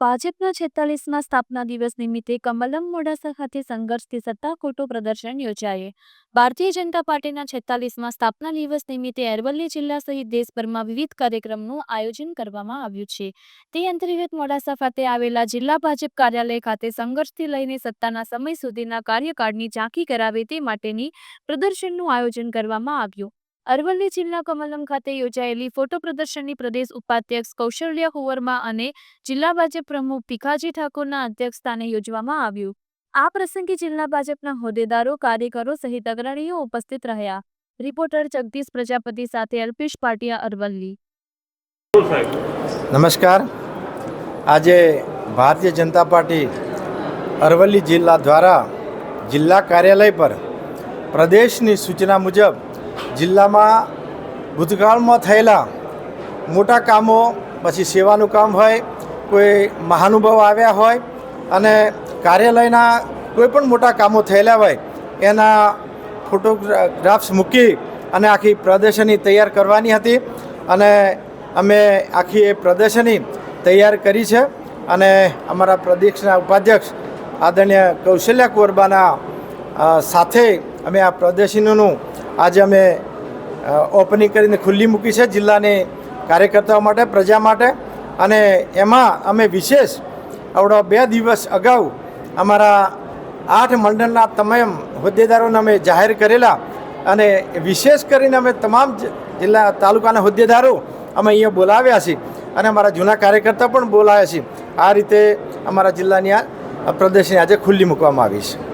ભાજપના છેતાલીસમાં સ્થાપના દિવસ નિમિત્તે કમલમ મોડાસા ખાતે સંઘર્ષથી સત્તા ખોટું પ્રદર્શન યોજાયે. ભારતીય જનતા પાર્ટીના છેતાલીસમાં સ્થાપના દિવસ નિમિત્તે અરવલ્લી જિલ્લા સહિત દેશભરમાં વિવિધ કાર્યક્રમનું આયોજન કરવામાં આવ્યું છે. તે અંતર્ગત મોડાસા ખાતે આવેલા જિલ્લા ભાજપ કાર્યાલય ખાતે સંઘર્ષથી લઈને સત્તાના સમય સુધીના કાર્યકાળની ઝાંખી કરાવે તે માટેની પ્રદર્શનનું આયોજન કરવામાં આવ્યું. અરવલ્લી જિલ્લા કમલમ ખાતે યોજાયેલી ફોટો પ્રદર્શનની પ્રદેશ ઉપાધ્યક્ષ કૌશલ્ય હુવરમા અને જિલ્લા ભાજપ પ્રમુખ ભીખાજી ઠાકોરના અધ્યક્ષસ્થાને યોજવામાં આવ્યું. આ પ્રસંગે જિલ્લા ભાજપના હોદ્દેદારો, કાર્યકરો સહિત અગ્રણીઓ ઉપસ્થિત રહ્યા. રિપોર્ટર જગદીશ પ્રજાપતિ સાથે અલ્પેશ પાટિયા, અરવલ્લી. નમસ્કાર. આજે ભારતીય જનતા પાર્ટી અરવલ્લી જિલ્લા દ્વારા જિલ્લા કાર્યાલય પર પ્રદેશની સૂચના મુજબ જિલ્લામાં ભૂતકાળમાં થયેલા મોટા કામો, પછી સેવાનું કામ હોય, કોઈ મહાનુભાવ આવ્યા હોય અને કાર્યાલયના કોઈ પણ મોટા કામો થયેલા હોય, એના ફોટોગ્રાફ્સ મૂકી અને આખી પ્રદર્શની તૈયાર કરવાની હતી અને અમે આખી એ પ્રદર્શની તૈયાર કરી છે અને અમારા પ્રદેશના ઉપાધ્યક્ષ આદરણીય કૌશલ્યા કોરબાના સાથે અમે આ પ્રદર્શનીનું આજે અમે ઓપનિંગ કરીને ખુલ્લી મૂકી છે જિલ્લાની કાર્યકર્તાઓ માટે, પ્રજા માટે. અને એમાં અમે વિશેષ આવડો બે દિવસ અગાઉ અમારા આઠ મંડળના તમામ હોદ્દેદારોને અમે જાહેર કરેલા. અને વિશેષ કરીને અમે તમામ જિલ્લા તાલુકાના હોદ્દેદારો અમે અહીંયા બોલાવ્યા છીએ. અને અમારા જૂના કાર્યકર્તા પણ બોલાવ્યા છીએ. આ રીતે અમારા જિલ્લાની આ પ્રદેશની આજે ખુલ્લી મૂકવામાં આવી છે.